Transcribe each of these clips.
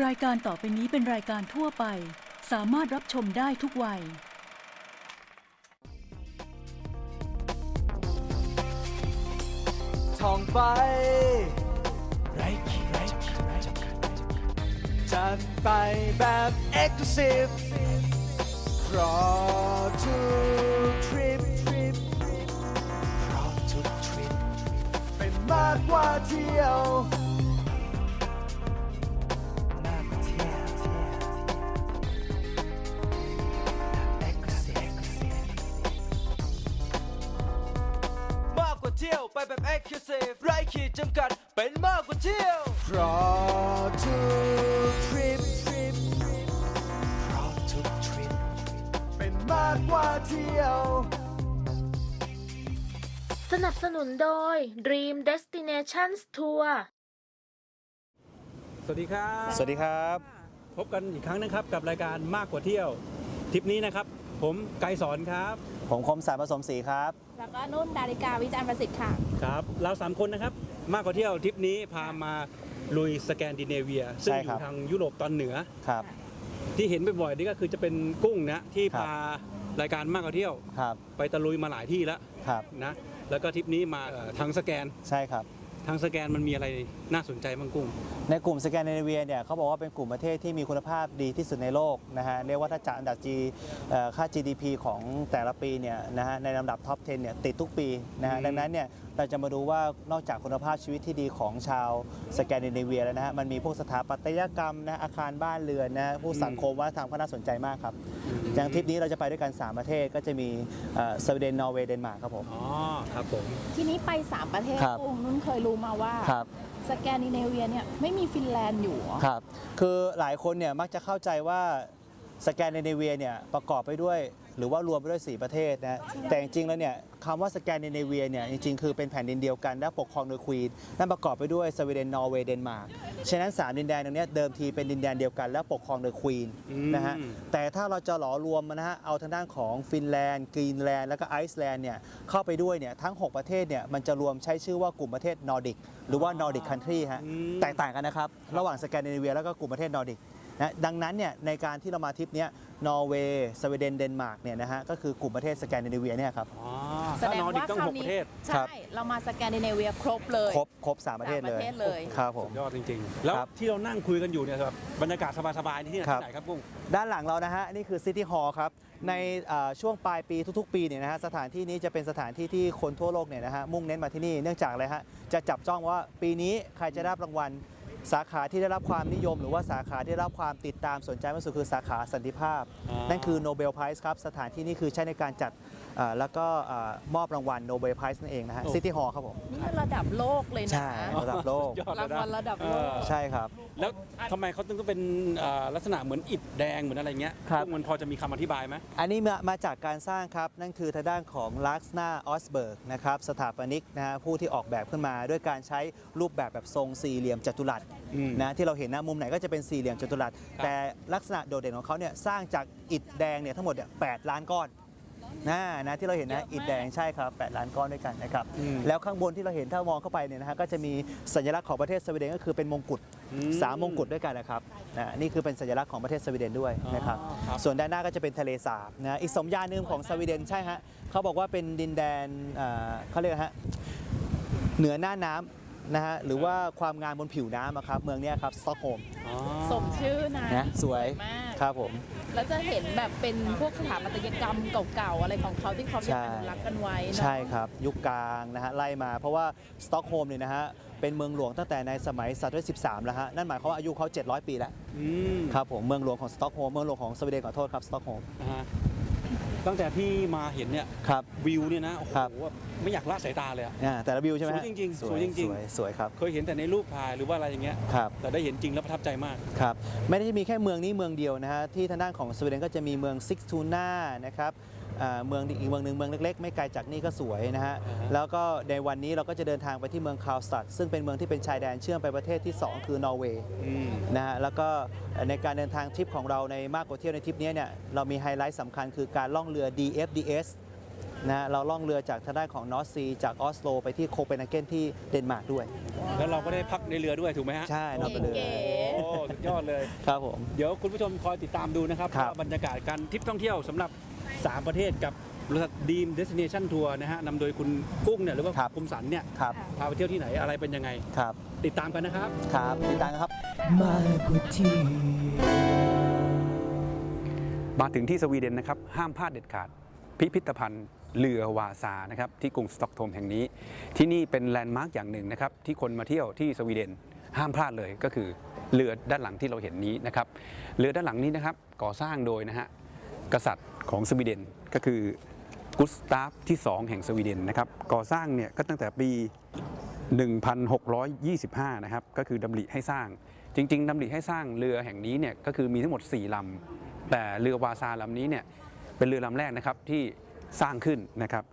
รายการต่อไปนี้เป็นรายการทั่วไป สามารถรับชมได้ทุกวัย ท่องไป ไร้ขีดไร้จำกัดไร้จำกัดไร้จำกัดไปแบบ Exclusive เพราะทุกทริปทริปเพราะทุกทริปเป็นมากกว่าเที่ยว ไปแบบ Exclusive ไร้ขีดจำกัด เป็นมากกว่าเที่ยว เพราะทุกทริปทริปเพราะทุกทริป เป็นมากกว่าเที่ยว สนับสนุนโดย Dream Destinations Tour สวัสดีครับสวัสดีครับ พบกันอีกครั้งนะครับกับรายการมากกว่าเที่ยวทริปนี้นะครับ ผมไกด์สอนครับ ผมคมสารผสมศรีครับ แล้วก็นุ่นดาริกาวิจารณ์ประสิทธิ์ค่ะ ครับ เราสามคนนะครับ มากกว่าเที่ยวทริปนี้พามาลุยสแกนดิเนเวีย ซึ่งใช่อครับ ยู่ทางยุโรปตอนเหนือ ครับ ที่เห็นบ่อยๆนี่ก็คือจะเป็นกุ้งนะที่ครับ พารายการมากกว่าเที่ยว ครับ ไปตะลุยมาหลายที่แล้วครับ นะ แล้วก็ทริปนี้มาเอ่อทางสแกน ใช่ครับ ทางสแกนมันมีอะไรน่าสนใจบ้างกุ้ง ในกลุ่มสแกนดิเนเวียเนี่ยเขาบอกว่าเป็นกลุ่มประเทศที่มีคุณภาพดีที่สุดในโลกนะฮะเรียกว่าถ้าจัดอันดับ G เอ่อค่า GDP ของแต่ละปีเนี่ยนะฮะในลำดับท็อป 10 เนี่ยติดทุกปีนะฮะอืมดังนั้นเนี่ยเราจะมาดูว่านอกจากคุณภาพชีวิตที่ดีของชาวสแกนดิเนเวียแล้วนะฮะมันมีพวกสถาปัตยกรรมนะอาคารบ้านเรือนนะพวกสังคมวัฒนธรรมก็น่าสนใจมากครับ อย่างทริปนี้เราจะไปด้วยกัน 3 ประเทศก็จะมีเอ่อสวีเดนนอร์เวย์เดนมาร์กครับผมอ๋อครับผมทีนี้ไป 3 ประเทศครับกุ้งนุ่นเคยรู้มาว่า ครับ สแกนดิเนเวียเนี่ยไม่มีฟินแลนด์อยู่เหรอ ครับ คือหลายคนเนี่ยมักจะเข้าใจว่าสแกนดิเนเวียเนี่ยประกอบไปด้วย หรือว่ารวมไปด้วย4ประเทศนะแต่จริงๆแล้วเนี่ยคำว่าสแกนดิเนเวียเนี่ยจริงๆคือเป็นแผ่นดินเดียวกันและปกครองโดยควีนนั่นประกอบไปด้วยสวีเดนนอร์เวย์เดนมาร์กฉะนั้น 3 ดินแดนตรงเนี้ยเดิมทีเป็นดินแดนเดียวกัน และปกครองโดยควีนอืมนะฮะแต่ถ้าเราจะหลอรวมมันนะฮะเอาทางด้านของฟินแลนด์กรีนแลนด์แล้วก็ไอซ์แลนด์เนี่ยเข้าไปด้วยเนี่ยทั้ง 6 ประเทศเนี่ยมันจะรวมใช้ชื่อว่ากลุ่มประเทศนอร์ดิกหรือว่านอร์ดิกคันทรีฮะอืมแตกต่างกันนะครับระหว่างสแกนดิเนเวียแล้วก็กลุ่มประเทศนอร์ดิก นะดังนั้นเนี่ยในการที่เรามาทริปเนี้ยนอร์เวย์สวีเดนเดนมาร์กเนี่ยนะฮะก็คือกลุ่มประเทศสแกนดิเนเวียเนี่ยครับอ๋อแสถ้าดงนอร์ดิกว่าต้องคราหวกปนี้ระเทศใช่ เรามาสแกนดิเนเวียครบเลยครบครบสามประเทศเลยสามประเทศเลยครับผมยอดจริงๆ แล้วครับที่เรานั่งคุยกันอยู่เนี่ยครับบรรยากาศสบายๆนี่ที่ไหนครับที่ไหนครับกุ้งด้านหลังเรานะฮะนี่คือซิตี้ฮอลล์ครับในอ่าช่วงปลายปีทุกๆ ปีเนี่ยนะฮะสถานที่นี้จะเป็นสถานที่ที่คนทั่วโลกเนี่ยนะฮะมุ่งเน้นมาที่นี่เนื่องจากอะไรฮะจะจับจ้องว่าปีนี้ใครจะได้รับรางวัล สาขาที่ได้รับความนิยม หรือว่าสาขาที่ได้รับความติดตามสนใจมากที่สุดคือสาขาสันติภาพอ่านั่นั่นคือโนเบลไพรส์ครับ สถานที่นี้คือใช้ในการจัด อ่าแล้วก็อ่ามอบรางวัลโนเบลไพรส์นั่นเองนะฮะซิตี้ฮอลล์ครับผม นี่มันระดับโลกเลยนะ ใช่ ระดับโลกยอดรางเลยวัลนะระดับโลก เออใช่ครับ แล้วทำไมเขาถึงต้องเป็นเอ่อลักษณะเหมือนอิฐแดงเหมือนอะไรเงี้ยครับกุ้งมันพอจะมีคำอธิบายไหม อันนี้มามาจากการสร้างครับ นั่นคือทางด้านของลักษณาออสเบิร์กนะครับสถาปนิกนะฮะผู้ที่ออกแบบขึ้นมา ด้วยการใช้รูปแบบแบบทรงสี่เหลี่ยมจัตุรัสอืมนะที่เราเห็นนะมุมไหนก็จะเป็นสี่เหลี่ยมจัตุรัส ครับ แต่ลักษณะโดดเด่นของเขาเนี่ยสร้างจากอิฐแดงเนี่ยทั้งหมดเนี่ยแปดล้านก้อน นะนะที่เราเห็นนะเยอะมาก อิฐแดงใช่ครับ 8 ล้านก้อนด้วยกันนะครับอืมแล้วข้างบนที่เราเห็นถ้ามองเข้าไปเนี่ยนะฮะก็จะมีสัญลักษณ์ของประเทศสวีเดนก็คือเป็นมงกุฎอืมสามมงกุฎด้วยกันนะครับนะนี่คือเป็นสัญลักษณ์ของประเทศสวีเดนด้วยนะครับอ๋อครับ ส่วนด้านหน้าก็จะเป็นทะเลสาบนะอีกสมญาหนึ่งของสวีเดนใช่ฮะเขาบอกว่าเป็นดินแดนเอ่อเขาเรียกฮะเหนือหน้าน้ำ นะฮะหรือว่าความงามบนผิวน้ำอะครับเมืองเนี้ยครับสต็อกโฮล์มอ๋อสมชื่อนะนะสวยมาก ครับผม แล้วจะเห็นแบบเป็นพวกสถาปัตยกรรมเก่าๆ อะไรของเขาที่เขายังใช่อนุรักษ์กันไว้เนอะใช่ครับ ยุคกลางนะฮะไล่มาเพราะว่าสต็อกโฮล์มเนี่ยนะฮะเป็นเมืองหลวงตั้งแต่ในสมัยศตวรรษที่13 แล้วฮะนั่นหมายความว่าอายุเขา700 ปีแล้วอืมครับผมเมืองหลวงของสต็อกโฮล์มเมืองหลวงของสวีเดนขอโทษครับสต็อกโฮล์ม อ่าฮะ ตั้งแต่ที่มาเห็นเนี่ยครับ วิวเนี่ยนะโอ้โหครับ ไม่อยากละสายตาเลยอะ อ่าแต่ละวิวใช่ไหมฮะสวยจริงๆสวยจริงๆ สวยสวยครับเคยเห็นแต่ในรูปถ่ายหรือว่าอะไรอย่างเงี้ยครับ แต่ได้เห็นจริงแล้วประทับใจมาก ครับไม่ได้มีแค่เมืองนี้เมืองเดียวนะฮะที่ทางด้านของสวีเดนก็จะมีเมืองซิกทูน่านะครับอ่า เมืองอีกเมืองหนึ่งเมืองเล็ก ๆ ไม่ไกลจากนี่ก็สวยนะฮะอ่าฮะแล้วก็ในวันนี้เราก็จะเดินทางไปที่เมืองคาลสตัดซึ่งเป็นเมืองที่เป็นชายแดนเชื่อมไปประเทศที่ 2 คือนอร์เวย์อืมนะฮะแล้วก็ในการเดินทางทริปของเราในมากกว่าเที่ยวในทริปนี้เนี่ยเรามีไฮไลท์สำคัญคือการล่องเรือ DFDS นะฮะเราล่องเรือจากทางด้านของนอร์ซีจากออสโล ไปที่โคเปนเฮเกนที่เดนมาร์กด้วย แล้วเราก็ได้พักในเรือด้วยถูกไหมฮะ ใช่นอนไปเรือเก๋โอ้สุดยอดเลย ครับผม เดี๋ยวคุณผู้ชมคอยติดตามดูนะครับครับว่าบรรยากาศการทริปท่องเที่ยวสำหรับ 3 ประเทศกับบริษัทดีมเดสติเนชันทัวร์นะฮะนำโดยคุณกุ้งเนี่ยหรือว่าครับ คุมสันเนี่ยครับ พาไปเที่ยวที่ไหนอะไรเป็นยังไง ครับ ติดตามกันนะครับ ครับติดตามกันครับมากกว่าที่มาถึงที่สวีเดนนะครับ ห้ามพลาดเด็ดขาด พิพิธภัณฑ์เรือวาซานะครับที่กรุงสต็อกโฮล์มแห่งนี้ ที่นี่เป็นแลนด์มาร์กอย่างหนึ่งนะครับ ที่คนมาเที่ยวที่สวีเดน ห้ามพลาดเลยก็คือเรือด้านหลังที่เราเห็นนี้นะครับ เรือด้านหลังนี้นะครับก่อสร้างโดยนะฮะกษัตริย์ ของสวีเดนก็คือกุสตาฟที่ 2 แห่งสวีเดนนะครับก่อสร้างเนี่ยก็ตั้งแต่ปี 1625 นะครับก็คือดำริให้สร้าง จริง ๆดำริให้สร้างเรือแห่งนี้เนี่ยก็คือมีทั้งหมด 4ลำแต่เรือวาซาลำนี้เนี่ยเป็นเรือลำแรกนะครับที่สร้างขึ้นนะครับ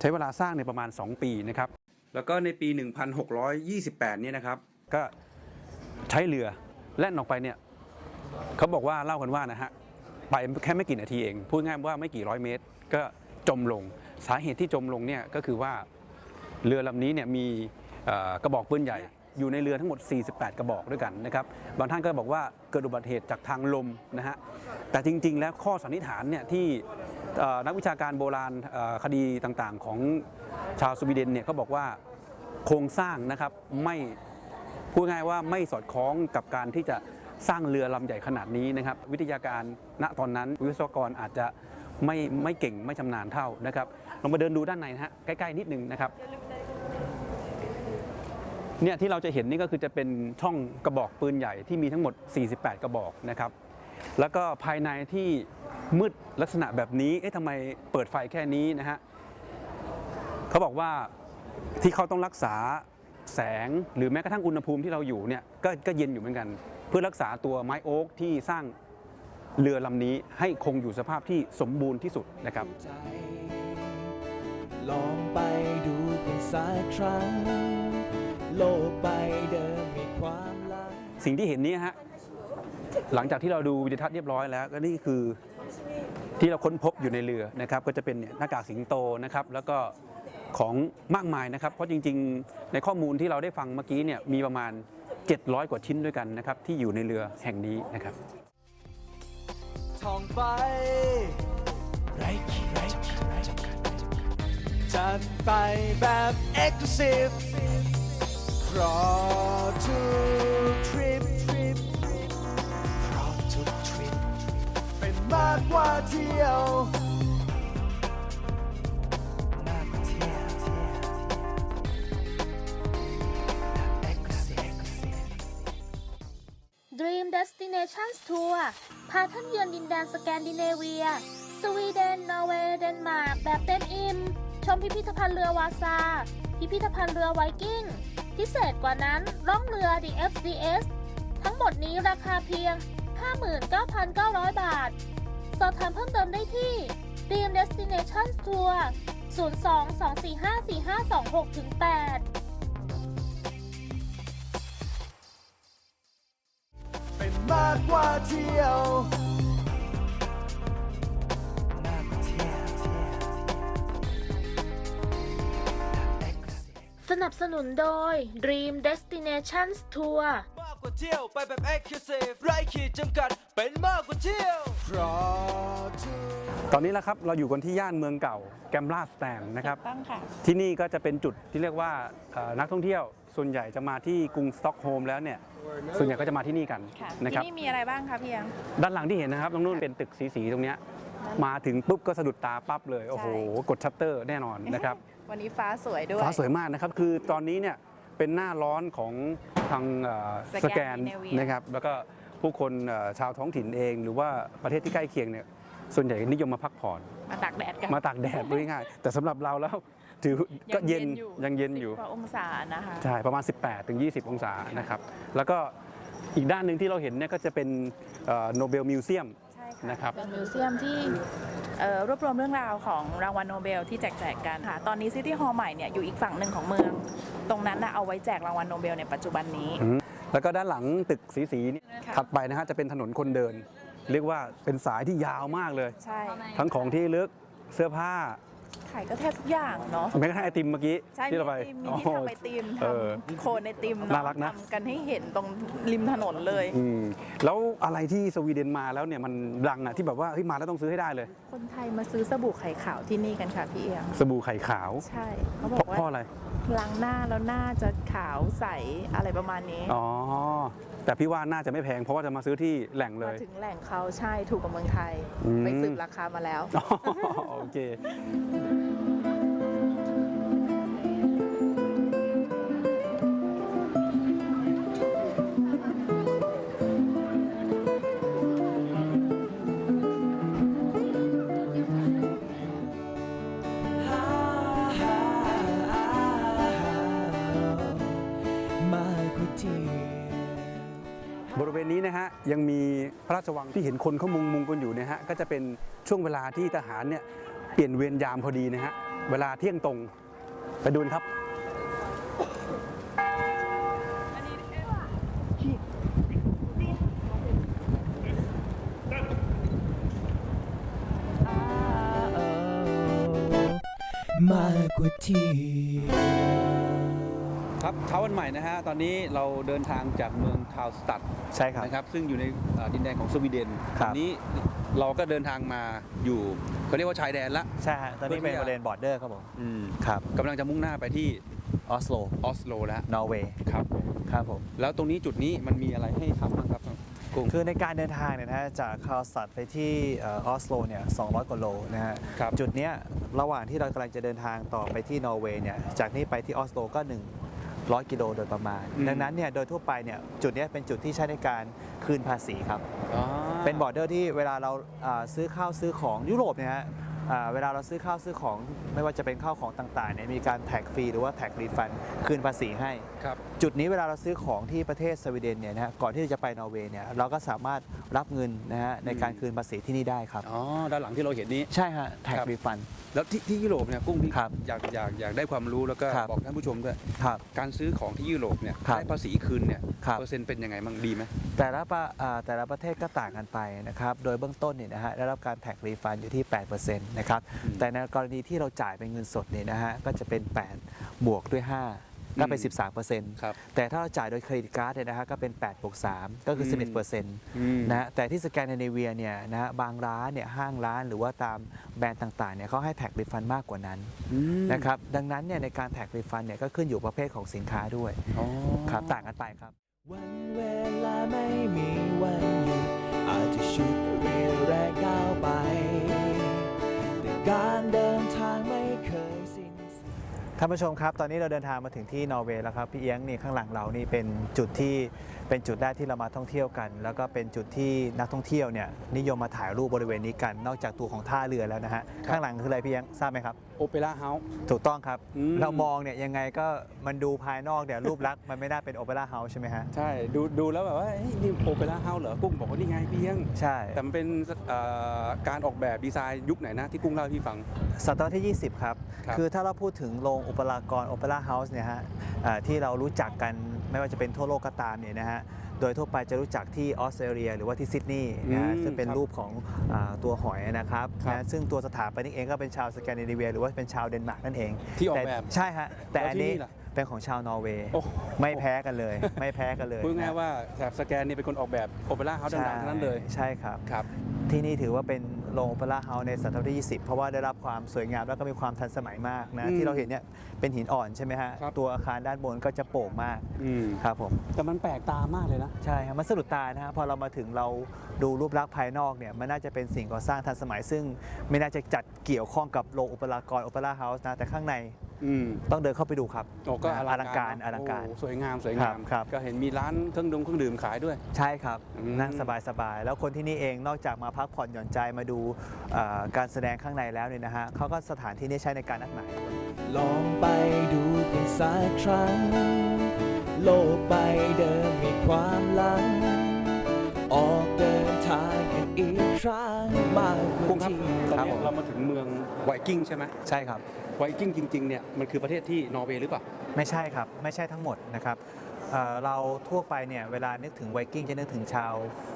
ใช้เวลาสร้างในประมาณ 2 ปีนะครับแล้วก็ในปี 1628 เนี่ยนะครับก็ใช้เรือแล่นออกไปเนี่ยเขาบอกว่าเล่ากันว่านะฮะ ไปแค่ไม่กี่นาทีเอง พูดง่ายๆว่าไม่กี่ร้อยเมตร ก็จมลง สาเหตุที่จมลงเนี่ยก็คือว่าเรือลำนี้เนี่ยมีกระบอกปืนใหญ่อยู่ในเรือทั้งหมด 48 กระบอกด้วยกันนะครับ บางท่านก็บอกว่าเกิดอุบัติเหตุจากทางลมนะฮะ แต่จริง ๆ แล้วข้อสันนิษฐานเนี่ยที่นักวิชาการโบราณคดีต่างๆ ของชาวสวีเดนเนี่ยเขาบอกว่าโครงสร้างนะครับไม่พูดง่ายว่าไม่สอดคล้องกับการที่จะ สร้างเรือลำใหญ่ขนาดนี้นะครับ วิทยาการณตอนนั้นวิศวกรอาจจะไม่ไม่เก่งไม่ชำนาญเท่านะครับลองมาเดินดูด้านในนะฮะใกล้ ๆ นิดนึงนะครับเนี่ยที่เราจะเห็นนี่ก็คือจะเป็นช่องกระบอกปืนใหญ่ที่มีทั้งหมด 48 กระบอกนะครับ แล้วก็ภายในที่มืดลักษณะแบบนี้เอ๊ะทำไมเปิดไฟแค่นี้นะฮะเขาบอกว่าที่เขาต้องรักษาแสงหรือแม้กระทั่งอุณหภูมิที่เราอยู่เนี่ยก็ก็เย็นอยู่เหมือนกัน พื่อรักษาตัวไม้โอ๊กที่สร้างเรือลำนี้ให้คงอยู่สภาพที่สมบูรณ์ที่สุดนะครับ ลองไปดูเพียงสักครั้ง โลกใบเดิมมีความหลังสิ่งที่เห็นนี้ฮะหลังจากที่เราดูวิดีทัศน์เรียบร้อยแล้วก็นี่คือที่เราค้นพบอยู่ในเรือนะครับ ก็จะเป็นเนี่ยหน้ากากสิงโตนะครับ แล้วก็ของมากมายนะครับ เพราะจริง ๆ ในข้อมูลที่เราได้ฟังเมื่อกี้เนี่ยมีประมาณ 700 กว่าชิ้นด้วยกันนะครับที่อยู่ในเรือแห่งนี้นะครับท่องไปไร้ขีดไร้จำกัดจำกัดจัดไปแบบ Exclusive เพราะทุกทริปเพราะทุกทริปเป็นมากกว่าเที่ยว Destinations Tour พาท่านเยือนดินแดนสแกนดิเนเวีย สวีเดน นอร์เวย์ เดนมาร์ก แบบเต็มอิ่ม ชมพิพิธภัณฑ์เรือวาซา พิพิธภัณฑ์เรือไวกิ้ง พิเศษกว่านั้นล่องเรือ The FDS ทั้งหมดนี้ราคาเพียง 59,900 บาท สอบถามเพิ่มเติมได้ที่ Dream Destinations Tour 02-245-4526-8 มากกว่าเที่ยวมากกว่าเที่ยวเที่ยวแบบ Exclusive สนับสนุนโดย Dream Destinations Tour มากกว่าเที่ยวไปแบบ Exclusive ไร้ขีดจำกัดเป็นมากกว่าเที่ยวเพราะทุกตอนนี้แล้วครับเราอยู่กันที่ย่านเมืองเก่าแกมลาสแตนนะครับ ตั้งค่ะ ที่นี่ก็จะเป็นจุดที่เรียกว่าเอ่อนักท่องเที่ยว ส่วนใหญ่จะมาที่กรุงสต็อกโฮล์มแล้วเนี่ยส่วนใหญ่ก็จะมาที่นี่กันค่ะนะที่ครับนี่มีอะไรบ้างคะพี่ยังด้านหลังที่เห็นนะครับตรงนู้นเป็นตึกสีๆตรงเนี้ยมาถึงปุ๊บก็สะดุดตาปั๊บเลยโอ้โหกดชัตเตอร์แน่นอนนะครับวันนี้ฟ้าสวยด้วยฟ้าสวยมากนะครับคือตอนนี้เนี่ยเป็นหน้าร้อนของทางเอ่อสสแกแกนนดิเนเวียนะครับแล้วก็ผู้คนเอ่อชาวท้องถิ่นเอง หรือว่าประเทศที่ใกล้เคียงเนี่ยส่วนใหญ่นิยมมาพักผ่อน มาตากแดดกันมาตากแดดด้วยง่ายๆแต่สำหรับเราแล้ว ถือก็เย็นยังเย็นอยู่สิบกว่าองศานะคะใช่ประมาณ 18ถึง20 องศานะครับ แล้วก็อีกด้านหนึ่งที่เราเห็นเนี่ยก็จะเป็นโนเบลมิวเซียมใช่ค่ะนะครับเป็นมิวเซียมที่เอ่อรวบรวมเรื่องราวของรางวัลโนเบลที่แจกแจกกันค่ะ ตอนนี้ซิตี้ฮอลล์ใหม่เนี่ยอยู่อีกฝั่งหนึ่งของเมือง ตรงนั้นนะเอาไว้แจกรางวัลโนเบลในปัจจุบันนี้ แล้วก็ด้านหลังตึกสีๆนี่ค่ะถัดไปนะฮะจะเป็นถนนคนเดิน เรียกว่าเป็นสายที่ยาวมากเลยใช่ทั้งของที่ระลึกเสื้อผ้า ขายก็แทบทุกอย่างเนาะแม้กระทั่งไอติมเมื่อกี้ใช่ที่เราไปมีที่ทำไอติมเออทำโคนไอติมน่ารักนะ ทำกันให้เห็นตรงริมถนนเลย อืมแล้วอะไรที่สวีเดนมาแล้วเนี่ยมันดังอะที่แบบว่าเฮ้ยมาแล้วต้องซื้อให้ได้เลยคนไทยมาซื้อสบู่ไข่ขาวที่นี่กันค่ะพี่เอียงสบู่ไข่ขาว ใช่เขาบเพอกราะว่าเพราะอะไร ล้างหน้าแล้วหน้าจะขาวใสอะไรประมาณนี้อ๋อ แต่พี่ว่าน่าจะไม่แพงเพราะว่าจะมาซื้อที่แหล่งเลมาย ถึงแหล่งเขาใช่ถูกกับเมืองไทย อืม ไปสืบราคามาแล้ว อ๋อโอเค ระราชวังที่เห็นคนเขามุงมุงกันอยู่นะฮะก็จะเป็นช่วงเวลาที่ทหารเนี่ยเปลี่ยนเวรยามพอดีนะฮะเวลาเที่ยงตรงไปดูกันครับมากกว่าที่ครับเช้าวันใหม่นะฮะ ตอนนี้เราเดินทางจากเมือง คาวสตัดใช่ครับนะครับซึ่งอยู่ในเอ่อดินแดนของสวีเดนครัตบอนนี้เราก็เดินทางมาอยู่เขาเรียกว่าชายแดนละใช่ฮะตอนนี้เป็นเพื่อที่จะบริเวณบอร์เดอร์ครับผมอืมครับกำลังจะมุ่งหน้าไปที่ออสโลออสโลแล้วนอร์เวย์ครับผมครับผมแล้วตรงนี้จุดนี้มันมีอะไรให้ทำบ้างครับกุ้งคือในการเดินทางเนี่ยนะฮะจากคาร์สัตไปที่เอออสโลเนี่ย200กว่าโลนะฮะครับจุดเนี้ยระหว่างที่เรากำลังจะเดินทางต่อไปที่นอร์เวย์เนี่ยจากนี้ไปที่ออสโลก็ 100 กิโลโดยประมาณ อืม ดังนั้นเนี่ยโดยทั่วไปเนี่ยจุดเนี้ยเป็นจุดที่ใช้ในการคืนภาษีครับ อ๋อ เป็นบอร์เดอร์ที่เวลาเราอ่าซื้อข้าวซื้อของยุโรปเนี่ยฮะอ่า เวลาเราซื้อข้าวซื้อของไม่ว่าจะเป็นข้าวของต่างๆเนี่ยมีการแท็กฟรีหรือว่าแท็กรีฟันคืนภาษีให้ครับจุดนี้เวลาเราซื้อของที่ประเทศสวีเดนเนี่ยนะฮะก่อนที่จะไปนอร์เวย์เนี่ยเราก็สามารถรับเงินนะฮะในการคืนภาษีที่นี่ได้ครับ อ๋อ ด้านหลังที่เราเห็นนี้ ใช่ฮะแท็กครับรีฟันแล้วที่ที่ยุโรปเนี่ยกุ้งที่ครับอยากอยากอยากได้ความรู้แล้วก็ครับบอกท่านผู้ชมด้วยครับการซื้อของที่ยุโรปเนี่ยครับได้ภาษีคืนเนี่ยครับ เปอร์เซ็นต์เป็นยังไงบ้างดีไหม แต่ละประอ่าแต่ละประเทศก็ต่างกันไปนะครับ โดยเบื้องต้นเนี่ยนะฮะได้รับการแท็กรีฟันอยู่ที่ 8%นะครับอืมแต่ในกรณีที่เราจ่ายเป็นเงินสดเนี่ยนะฮะก็จะเป็น 8 บวกด้วย 5 ก็เป็นอืม13%ครับแต่ถ้าเราจ่ายโดยเครดิตการ์ดเนี่ยนะฮะก็เป็น8บวก3ก็คืออืม11%อืมนะฮะแต่ที่สแกนดิเนเวียเนี่ยนะฮะบางร้านเนี่ยห้างร้านหรือว่าตามแบรนด์ต่างๆเนี่ยเขาให้แท็กรีฟันมากกว่านั้นอืมนะครับดังนั้นเนี่ยในการแท็กรีฟันเนี่ยก็ขึ้นอยู่ประเภทของสินค้าด้วยอ๋อครับต่างกันไปครับ วันเวลาไม่มีวันหยุดอาจจะชุดเรียวแรงก้าวไปแต่ การเดินทางไม่เคยสิ้นสุดท่านผู้ชมครับ ตอนนี้เราเดินทางมาถึงที่นอร์เวย์แล้วครับ พี่เอียงนี่ข้างหลังเรานี่เป็นจุดที่เป็นจุดแรกที่เรามาท่องเที่ยวกัน แล้วก็เป็นจุดที่นักท่องเที่ยวเนี่ยนิยมมาถ่ายรูปบริเวณนี้กัน นอกจากตัวของท่าเรือแล้วนะฮะข้างหลังคืออะไรพี่เอียงทราบไหมครับโอเปร่าเฮาส์ ถูกต้องครับ อืม เรามองเนี่ยยังไงก็มันดูภายนอกเนี่ยรูปลักษณ์มันไม่น่าเป็นโอเปร่าเฮาส์ใช่ไหมฮะ ใช่ดูดูแล้วแบบว่าเฮ้ยนี่โอเปร่าเฮาส์เหรอกุ้งบอกว่านี่ไงพี่เลี้ยง ใช่แต่มันเป็นเอ่อการออกแบบดีไซน์ยุคไหนนะที่กุ้งเล่าให้พี่ฟัง ศตวรรษที่ 20 ครับ ครับคือถ้าเราพูดถึงโรงอุปรากรโอเปร่าเฮาส์เนี่ยฮะอ่าที่เรารู้จักกันไม่ว่าจะเป็นทั่วโลกก็ตามเนี่ยนะฮะโดยทั่วไปจะรู้จักที่ออสเตรเลีย หรือว่าที่ซิดนีย์นะฮะอืมซึ่งเป็นครับรูปของอาตัวหอยนะครับครับนะซึ่งตัวสถาปนิกเองก็เป็นชาวสแกนดิเนเวีย หรือว่าเป็นชาวเดนมาร์กนั่นเองที่ออกแต่แบบใช่ฮะแต่แล้วอันที่นี้นี่ล่ะเป็นของชาวนอร์เวย์โอ้ไม่แพ้กันเลย ไม่แพ้กันเลยพูดง่ายนะๆว่าแถบสแกนนี่เป็นคนออกแบบโอเปร่าเฮาส์ดังๆทั้งนั้นเลยใช่ครับครับ ที่นี่ถือว่าเป็น โรงโอเปร่าเฮาส์ในศตวรรษที่ 20 เพราะว่าได้รับความสวยงามแล้วก็มีความทันสมัยมากนะอืมที่เราเห็นเนี่ยเป็นหินอ่อนใช่ไหมฮะครับ ตัวอาคารด้านบนก็จะโป่งมากอืมครับผมแต่มันแปลกตามากเลยนะ ใช่ครับมันสะดุดตานะฮะพอเรามาถึงเราดูรูปลักษณ์ภายนอกเนี่ยมันน่าจะเป็นสิ่งก่อสร้างทันสมัย ซึ่งไม่น่าจะจัดเกี่ยวข้องกับโรงอุปรากรโอเปร่าเฮาส์นะแต่ข้างใน อืมต้องเดินเข้าไปดูครับโอ้ก็นะออลัลังงกาการรอลังการโสวยงามสวยครังามบครับ ก็เห็นมีร้านเครื่องดมเครื่องดื่มขายด้วย ใช่ครับอืมนั่งสบายๆ แล้วคนที่นี่เองนอกจากมาพักผ่อนหย่อนใจมาดูเอ่อการแสดงข้างในแล้วเนี่ยนะฮะเขาก็สถานที่นี้ใช้ในการนัดหมายลองไปดูกันสักครั้ง โลกใบเดิมมีความหลัง ออกเดินทางกันอีกครั้งมากกกุ้งว่า ครับที่ตอนครับนี้ผมเรามาถึงเมืองไวกิ้งใช่ไหมใช่ครับ ไวกิ้งจริงๆเนี่ยมันคือประเทศที่นอร์เวย์หรือเปล่า ไม่ใช่ครับ ไม่ใช่ทั้งหมดนะครับ เอ่อเราทั่วไปเนี่ยเวลานึกถึงไวกิ้งจะนึกถึงชาว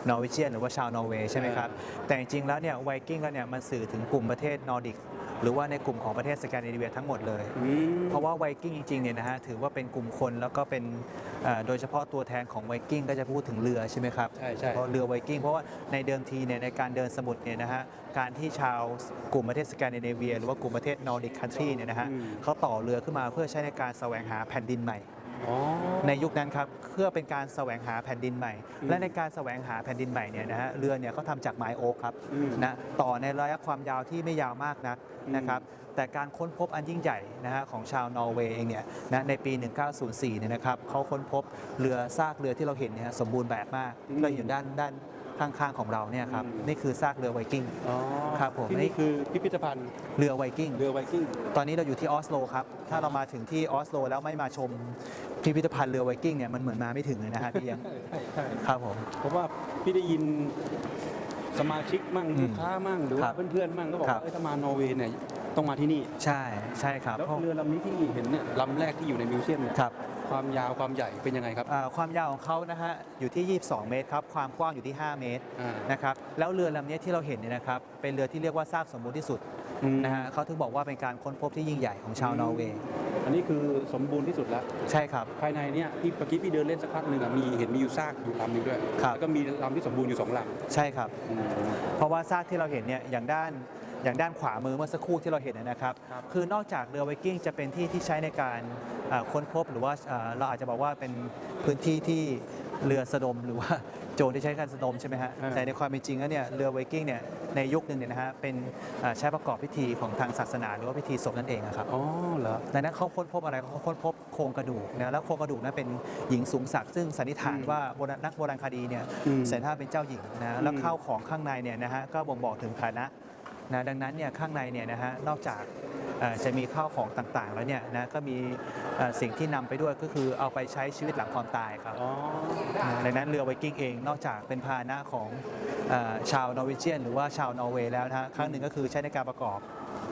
นอร์เวเจียนหรือว่าชาวนอร์เวย์ใช่ไหมครับแต่จริงๆแล้วเนี่ยไวกิ้งแล้วเนี่ยมันสื่อถึงกลุ่มประเทศนอร์ดิกหรือว่าในกลุ่มของประเทศสแกนดิเนเวียทั้งหมดเลยอืมเพราะว่าไวกิ้งจริงๆเนี่ยนะฮะถือว่าเป็นกลุ่มคนแล้วก็เป็นเอ่อโดยเฉพาะตัวแทนของไวกิ้งก็จะพูดถึงเรือใช่ไหมครับใช่ใช่เพราะเรือไวกิ้งเพราะว่าในเดิมทีเนี่ยในการเดินสมุทรเนี่ยนะฮะการที่ชาวกลุ่มประเทศสแกนดิเนเวีย หรือว่ากลุ่มประเทศนอร์ดิกคันทรีเนี่ยนะฮะเขาต่อเรือขึ้นมาเพื่อใช้ในการแสวงหาแผ่นดินใหม่อ๋อ ในยุคนั้นครับเพื่อเป็นการแสวงหาแผ่นดินใหม่ และในการแสวงหาแผ่นดินใหม่เนี่ยนะฮะเรือเนี่ยเขาทำจากไม้โอ๊กครับอืมนะต่อในระยะความยาวที่ไม่ยาวมากนักอืมนะครับแต่การค้นพบอันยิ่งใหญ่นะฮะของชาวนอร์เวย์เองเนี่ยนะในปี 1904เนี่ยนะครับเขาค้นพบเรือซากเรือที่เราเห็นเนี่ยฮะสมบูรณ์แบบมากที่เราอยู่ด้านด้าน ข้างๆของเราเนี่ยครับนี่คือซากเรือไวกิ้งอ๋อครับผมที่นี่คือพิพิธภัณฑ์เรือไวกิ้งเรือไวกิ้งตอนนี้เราอยู่ที่ออสโลครับถ้าเรามาถึงที่ออสโลแล้วไม่มาชมพิพิธภัณฑ์เรือไวกิ้งเนี่ยมันเหมือนมาไม่ถึงเลยนะฮะพี่เลี้ยงใช่ใช่ครับผมเพราะว่าพี่ได้ยินสมาชิกมั่งอืมลูกค้ามั่งหรือครัว่าบเพื่อนๆมั่งก็บอกครับว่าเอ้ยถ้ามานอร์เวย์เนี่ยต้องมาที่นี่ ใช่ใช่ครับแล้วเพราะเรือลำนี้ที่เห็นเนี่ยลำแรกที่อยู่ในมิวเซียมเนี่ยครับ ความยาวความใหญ่เป็นยังไงครับ อ่าความยาวของเขานะฮะอยู่ที่ 22 เมตรครับความกว้างอยู่ที่ 5 เมตรอ่านะครับแล้วเรือลำนี้ที่เราเห็นเนี่ยนะครับเป็นเรือที่เรียกว่าซากสมบูรณ์ที่สุดอืม นะฮะเขาถึงบอกว่าเป็นการค้นพบที่ยิ่งใหญ่ของชาวนอร์เวย์อันนี้คือสมบูรณ์ที่สุดแล้ว ใช่ครับ ภายในเนี่ยที่เมื่อกี้พี่เดินเล่นสักพักหนึ่งอะมีเห็นมีอยู่ซากอยู่ลำหนึงด้วยครับ แล้วก็มีลำที่สมบูรณ์อยู่สองลใช่ครับำอืม เพราะว่าซากที่เราเห็นเนี่ยอย่างด้าน อย่างด้านขวามือเมื่อสักครู่ที่เราเห็นเนยนะครับครับ คือนอกจากเรือไวกิ้งจะเป็นที่ที่ใช้ในการเอ่อค้นพบหรือว่าเอ่อเราอาจจะบอกว่าเป็นพื้นที่ที่เรือสะดมหรือว่าโจรที่ใช้การสะดมใช่ไหมฮะอ่าแต่ในความเป็นจริงแล้วเนี่ยเรือไวกิ้งเนี่ยในยุคหนึ่งเนี่ยนะฮะเป็นเอ่อใช้ประกอบพิธีของทางศาสนาหรือว่าพิธีศพนั่นเองอะครับอ๋อเหรอดังนั้นเขาค้นพบอะไรเขาค้นพบโครงกระดูกนะแล้วโครงกระดูกนั้นเป็นหญิงสูงศักดิ์ซึ่งสันนิษฐานอืมว่าโบราณนักโบราณคดีเนี่ยอืมสันนิษฐานเป็นเจ้าหญิงนะแล้วอืมข้าวของข้างในเนี่ยนะฮะก็บ่งบอกถึงฐานะ นะดังนั้นเนี่ยข้างในเนี่ยนะฮะนอกจากเอ่อจะมีข้าวของต่างๆ แล้วเนี่ยนะก็มีเอ่อสิ่งที่นำไปด้วยก็คือเอาไปใช้ชีวิตหลังความตายครับอ๋อนะดังนั้นเรือไวกิ้งเองนอกจากเป็นพาหนะของเออชาวนอร์เวเจียน หรือว่าชาวนอร์เวย์แล้วนะฮะครั้งหนึ่งก็คือใช้ในการประกอบ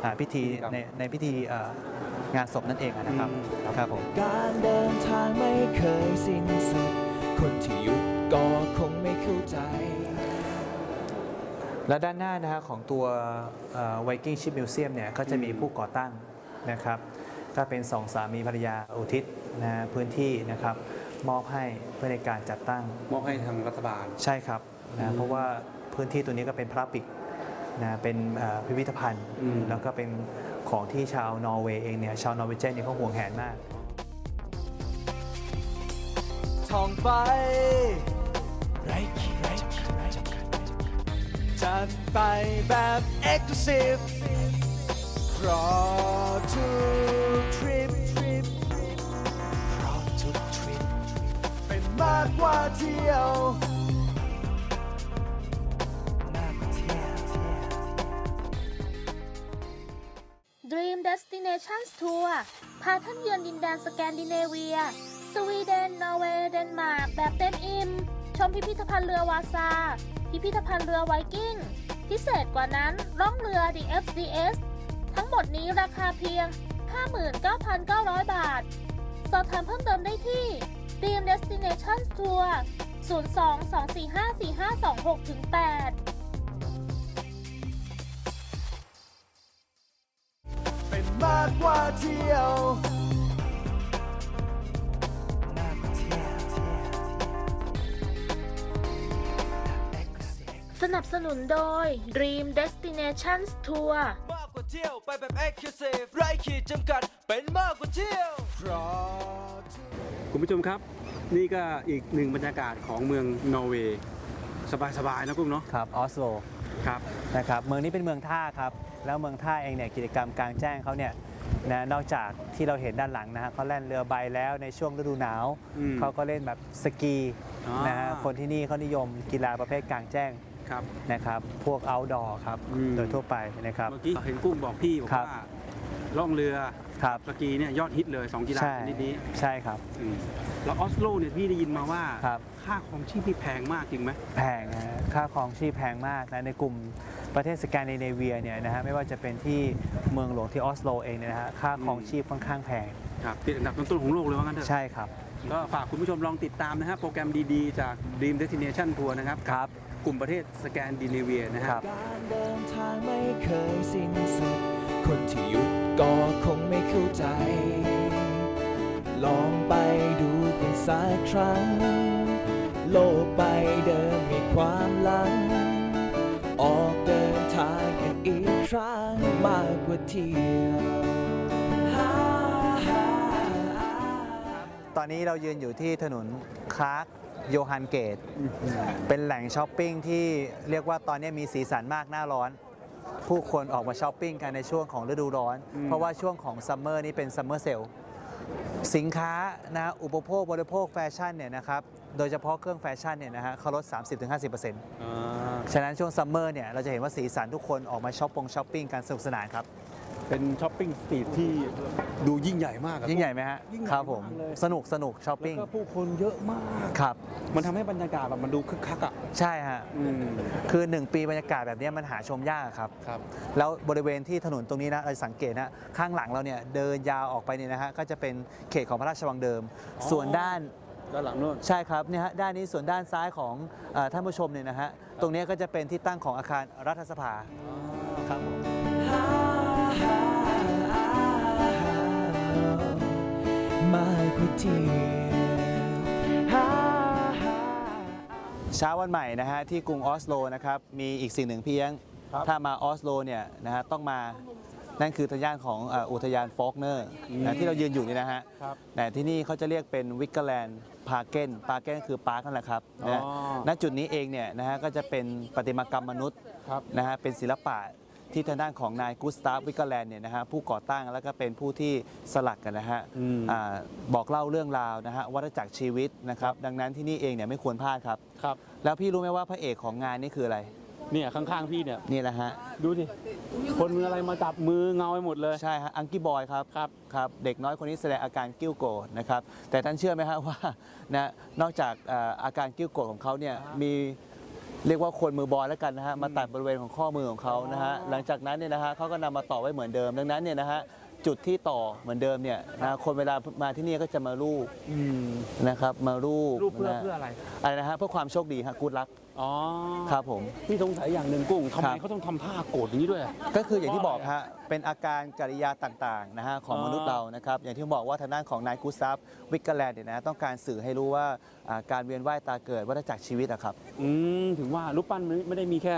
อ่าพิธีครับในในพิธีเอ่องานศพนั่นเองนะครับอืมครับผมการเดินทางไม่เคยสิ้นสุดคนที่หยุดก็คงไม่เข้าใจ และด้านหน้านะฮะของตัวไวกิ้งชิ p มิวเซียมเนี่ยก็จะมีผู้ก่อตั้งนะครับก็เป็นสองสามีภรรยาอุทิศนะฮะพื้นที่นะครับมอบให้เพื่อในการจัดตั้ง มอบให้ทางรัฐบาล ใช่ครับอืนะมเพราะว่าพื้นที่ตัวนี้ก็เป็นพระปิกนะเป็นเอ่อพิพิธภัณฑ์อืมแล้วก็เป็นของที่ชาวนอร์เวย์เองเนี่ยชาวนอร์เวย์เจนเนี่ยเขาห่วงแหนมากท่องไปไร้ขี จัดไปแบบ Exclusive เพราะทุกทริปเพราะทุกทริปเป็นมากกว่าเที่ยวมากกว่าเที่ยว Dream Destinations Tour พาท่านเยือนดินแดนสแกนดิเนเวีย สวีเดน นอร์เวย์ เดนมาร์กแบบเต็มอิ่ม ชมพิพิธภัณฑ์เรือวาซา พิพิธภัณฑ์เรือไวกิ้ง พิเศษกว่านั้นล่องเรือ The FDS ทั้งหมดนี้ราคาเพียง 59,900 บาท สอบถามเพิ่มเติมได้ที่ Dream Destination Tour 02-245-4526-8เป็นมากกว่าเที่ยว นับสนุนโดย Dream Destinations Tour มากกว่าเที่ยวไปแบบ Exclusive ไร้ขีดจำกัดเป็นมากกว่าเที่ยวเพราะทุกคุณผู้ชมครับ นี่ก็อีกหนึ่งบรรยากาศของเมืองนอร์เวย์สบายๆนะกุ้งเนาะครับออสโลครับนะครับเมืองนี้เป็นเมืองท่าครับ แล้วเมืองท่าเองเนี่ยกิจกรรมกลางแจ้งเขาเนี่ยนะนอกจากที่เราเห็นด้านหลังนะฮะเขาเล่นเรือใบแล้วในช่วงฤดูหนาวอืม เขาก็เล่นแบบสกีอ๋อนะฮะคนที่นี่เขานิยมกีฬาประเภทกลางแจ้ง ครับ นะครับ พวก outdoor ครับ อืม โดยทั่วไปนะครับ เมื่อกี้เห็นกุ้งบอกพี่บอกครับ ว่าล่องเรือครับ สกีเนี่ยยอดฮิตเลยสองกีฬาใช่ชนิดนี้ใช่ครับ อืมแล้วออสโลเนี่ยพี่ได้ยินมาว่าครับ ค่าของชีพพี่แพงมากจริงไหม แพงนะฮะค่าครองชีพแพงมากนะในกลุ่มประเทศสแกนดิเนเวียเนี่ยนะฮะไม่ว่าจะเป็นที่เมืองหลวงที่ออสโลเองเนี่ยนะฮะค่าครองชีพค่อนข้างแพงครับติดอันดับต้นๆของโลกเลยว่างั้นเถอะ ใช่ครับ ก็ฝากคุณผู้ชมลองติดตามนะฮะโปรแกรมดีๆ จาก Dream Destination Tour นะครับ ครับ กลุ่มประเทศสแกนดิเนเวียนะฮะครับการเดินทางไม่เคยสิ้นสุดคคนที่หยุดก็คงไม่เข้าใจ ลองไปดูกันสักครั้ง โลกใบเดิมมีความหลัง ออกเดินทางกันอีกครั้งมากกว่าเที่ยวตอนนี้เรายืนอยู่ที่ถนนคลาร์ก โยฮันเกต เป็นแหล่งช้อปปิ้งที่เรียกว่าตอนนี้มีสีสันมากหน้าร้อน ผู้คนออกมาช้อปปิ้งกันในช่วงของฤดูร้อน เพราะว่าช่วงของซัมเมอร์นี่เป็นซัมเมอร์เซลสินค้านะอุปโภคบริโภคแฟชั่นเนี่ยนะครับโดยเฉพาะเครื่องแฟชั่นเนี่ยนะฮะเขาลด 30-50%ฉะนั้นช่วงซัมเมอร์เนี่ยเราจะเห็นว่าสีสันทุกคนออกมาช้อปปงช้อปปิ้งกันสนุกสนานครับ เป็นช้อปปิ้งสตรีทที่ดูยิ่งใหญ่มากอะ ยิ่งใหญ่ไหมฮะยิ่งใหญ่ครับผมมากเลย สนุกสนุกช้อปแล้วปิ้งก็ผู้คนเยอะมาก ครับ มันทำให้บรรยากาศแบบมันดูคึกคักอะใช่ฮะ อืมคือ 1 ปีบรรยากาศแบบนี้มันหาชมยากครับ ครับ แล้วบริเวณที่ถนนตรงนี้นะเราสังเกตนะข้างหลังเราเนี่ยเดินยาวออกไปเนี่ยนะฮะก็จะเป็นเขตของพระราชวังเดิม อ๋อ ส่วนด้านด้านหลังนู่น ใช่ครับเนี่ยฮะด้านนี้ส่วนด้านซ้ายของเออท่านผู้ชมเนี่ยนะฮะตรงเนี้ยก็จะเป็นที่ตั้งของอาคารรัฐสภา ที่ยวเช้าวันใหม่นะฮะที่กรุงออสโลนะครับมีอีกสิ่งหนึ่งเพียงครับถ้ามาออสโลเนี่ยนะฮะต้องมานั่นคือทางย่านของเอ่ออุทยานฟอกเนอร์นะที่เรายืนอยู่นี่นะฮะครับ แต่ที่นี่เขาจะเรียกเป็นวิกเกอร์แลนด์พาร์เกนพาร์เกนคือปาร์คนั่นแหละครับนะอ๋อ ณจุดนี้เองเนี่ยนะฮะก็จะเป็นประติมากรรมมนุษย์ ครับ นะฮะเป็นศิลปะ ที่ทางด้านของนายกุสตาฟวิกเกอร์แลนด์เนี่ยนะฮะผู้ก่อตั้งแล้วก็เป็นผู้ที่สลักกันนะฮะอืมอ่าบอกเล่าเรื่องราวนะฮะวัฏจักรชีวิตนะครับ ดังนั้นที่นี่เองเนี่ยไม่ควรพลาดครับ ครับ แล้วพี่รู้ไหมว่าพระเอกของงานนี่คืออะไร เนี่ยข้างๆพี่เนี่ย นี่แหละฮะ ดูดิคนมืออะไรมาจับมือเงาไปหมดเลย ใช่ฮะอังกี้บอยครับครับครับเด็กน้อยคนนี้แสดงอาการกิ้วโกรธนะครับแต่ท่านเชื่อไหมฮะว่านะนอกจากเอ่ออาการกิ้วโกรธของเขาเนี่ยมี เรียกว่าคนมือบอลแล้วกันนะฮะมาตัดบริเวณของข้อมือของเขานะฮะหลังจากนั้นเนี่ยนะฮะเขาก็นำมาต่อไว้เหมือนเดิมดังนั้นเนี่ยนะฮะ จุดที่ต่อเหมือนเดิมเนี่ยนะคนเวลามาที่นี่ก็จะมารูปอืมนะครับ มารูปรูปเพื่อนะเพื่ออะไรอะไรนะฮะเพื่อความโชคดีฮะกูดลักอ๋อครับผม พี่สงสัยอย่างหนึ่งกุ้งทำครัไมบ เขาต้องทำท่าโกรธอย่างนี้ด้วยอะก็คืออย่างที่บอกฮะเป็นอาการกริยาต่างๆนะฮะของอ๋อมนุษย์เรานะครับอย่างที่บอกว่าทางด้านของนายกุสตัฟวิกเกอร์แลนด์เนี่ยนะต้องการสื่อให้รู้ว่าอ่าการเวียนว่ายตายเกิดวัฏจักรชีวิตอะครับ อืมถึงว่ารูปปั้นมันไม่ได้มีแค่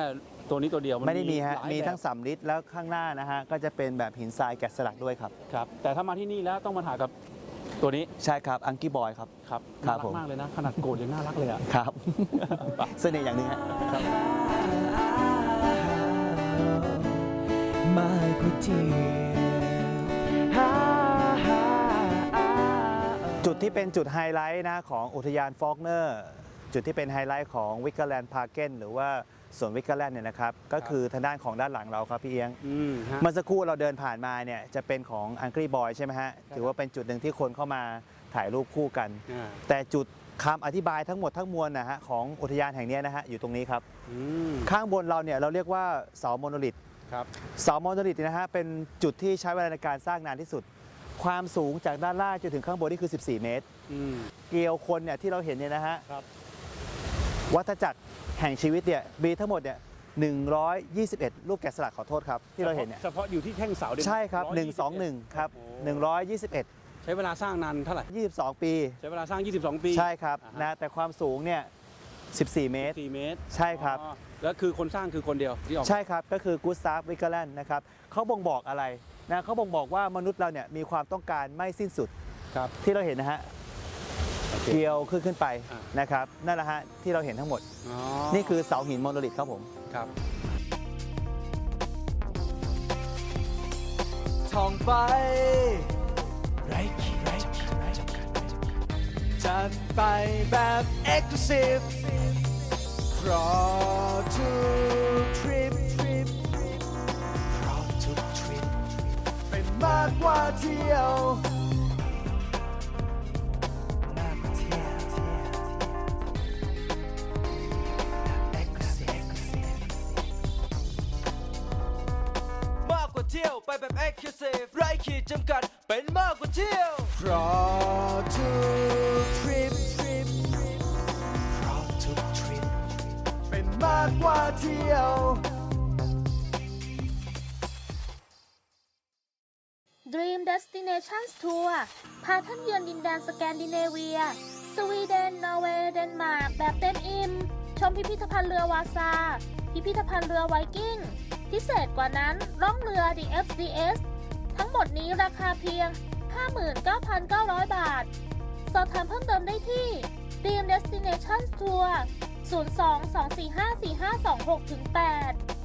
ตัวนี้ตัวเดียวไม่ได้มีฮะ หลายมีทั้งแบบสำริดแล้วข้างหน้านะฮะ ก็จะเป็นแบบหินทรายแกะสลักด้วยครับ ครับ แต่ถ้ามาที่นี่แล้วต้องมาถ่ายกับตัวนี้ใช่ครับอังกี้บอยครับ ครับครับน่าผรัมกมากเลยนะ ขนาดโกรธยังน่ารักเลยอะ ครับ เสน่ห์อย่างหนึงฮะครับมากกว่าเที่ยวจุดที่เป็นจุดไฮไลท์นะของอุทยานฟอกเนอร์ จุดที่เป็นไฮไลท์ของวิกเกอร์แลนด์พาร์เกนหรือว่า สวนวิกเกอร์แลนด์เนี่ยนะครับก็คือทางด้านของด้านหลังเราครับพี่เอียงอืมฮะเมื่อสักครู่เราเดินผ่านมาเนี่ยจะเป็นของอังก r บอยใช่ไหมฮะถือว่าเป็นจุดหนึ่งที่คนเข้ามาถ่ายรูปคู่กันอ่าแต่จุดคำอธิบายทั้งหมดทั้งมวลนะฮะของอุทยานแห่งเนี้ยนะฮะอยู่ตรงนี้ครับอืมข้างบนเราเนี่ยเราเรียกว่าเสาโมโนลิทครับเสาโมโนลิทเนี่ยนะฮะเป็นจุดที่ใช้เวลาในการสร้างนานที่สุด ความสูงจากด้านล่างจนถึงข้างบนนี่คือ 14 เมตรอืมเกลียวคนเนี่ยที่เราเห็นเนี่ยนะฮะครับ วัฏจักรแห่งชีวิตเนี่ยมีทั้งหมดเนี่ย121 รูปแกะสลักขอโทษครับที่เราเห็นเนี่ยเฉพาะอยู่ที่แท่งเสาเดียวใช่ครับ 121 121ครับโอ้121 ใช้เวลาสร้างนานเท่าไหร่ 22 ปี ใช้เวลาสร้าง 22 ปีใช่ครับอ่าฮะนะแต่ความสูงเนี่ย14 เมตร 4เมตรใช่ครับ อ๋อแล้วคือคนสร้างคือคนเดียวที่ออก ใช่ครับ ก็คือกูสตาฟวิกเกอร์แลนด์นะครับเขาบ่งบอกอะไรนะเขาบ่งบอกว่ามนุษย์เราเนี่ยมีความต้องการไม่สิ้นสุดครับ ที่เราเห็นนะฮะโอ เคเกลียวขึ้นขึ้นไปอ่านะครับนั่นแหละฮะที่เราเห็นทั้งหมด อ๋อนี่คือเสาหินโมโนลิทครับผม ครับ ท่องไปไรขีดไรจำกัดไรจำกัดไรจำกัดจัดไปแบบ Exclusive เพราะทุกทริปเพราะทุกทริปเป็นมากกว่าเที่ยว เที่ยวไปแบบ Exclusive ไร้ขีดจำกัดเป็นมากกว่าเที่ยวเพราะทุกทริปเพราะทุกทริปเป็นมากกว่าเที่ยว Dream Destinations Tour พาท่านเยือนดินแดนสแกนดิเนเวีย สวีเดน นอร์เวย์ เดนมาร์ก แบบเต็มอิ่ม ชมพิพิธภัณฑ์เรือวาซา พิพิธภัณฑ์เรือไวกิ้ง พิเศษกว่านั้นล่องเรือ The FDS ทั้งหมดนี้ราคาเพียง 59,900 บาท สอบถามเพิ่มเติมได้ที่ Dream Destination Tour 02 245 4526 8